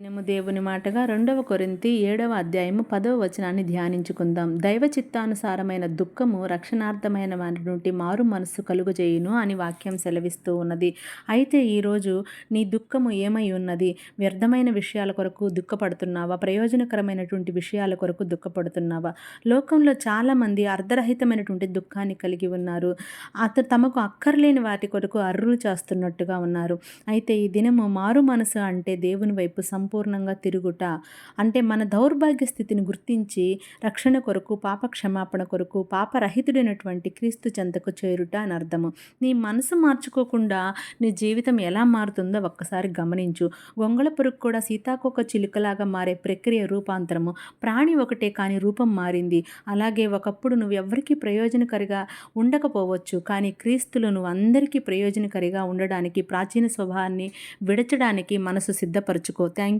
మేము దేవుని మాటగా రెండవ కొరింతి ఏడవ అధ్యాయము పదవ వచనాన్ని ధ్యానించుకుందాం. దైవ చిత్తానుసారమైన దుఃఖము రక్షణార్థమైన వారి నుండి మారు మనస్సు కలుగజేయును అని వాక్యం సెలవిస్తూ ఉన్నది. అయితే ఈరోజు నీ దుఃఖము ఏమై ఉన్నది? వ్యర్థమైన విషయాల కొరకు దుఃఖపడుతున్నావా? ప్రయోజనకరమైనటువంటి విషయాల కొరకు దుఃఖపడుతున్నావా? లోకంలో చాలామంది అర్ధరహితమైనటువంటి దుఃఖాన్ని కలిగి ఉన్నారు. అత తమకు అక్కర్లేని వాటి కొరకు అర్రులు చేస్తున్నట్టుగా ఉన్నారు. అయితే ఈ దినము మారు మనసు అంటే దేవుని వైపు సంపూర్ణంగా తిరుగుట. అంటే మన దౌర్భాగ్య స్థితిని గుర్తించి రక్షణ కొరకు పాప క్షమాపణ కొరకు పాపరహితుడైనటువంటి క్రీస్తు చెంతకు చేరుట అని అర్థము. నీ మనసు మార్చుకోకుండా నీ జీవితం ఎలా మారుతుందో ఒక్కసారి గమనించు. గొంగళ పురుగు కూడా సీతాకోక చిలుకలాగా మారే ప్రక్రియ రూపాంతరము. ప్రాణి ఒకటే కానీ రూపం మారింది. అలాగే ఒకప్పుడు నువ్వు ఎవరికి ప్రయోజనకరిగా ఉండకపోవచ్చు. కానీ క్రీస్తులు నువ్వు అందరికీ ప్రయోజనకరిగా ఉండడానికి ప్రాచీన స్వభావాన్ని విడచడానికి మనసు సిద్ధపరచుకో. థ్యాంక్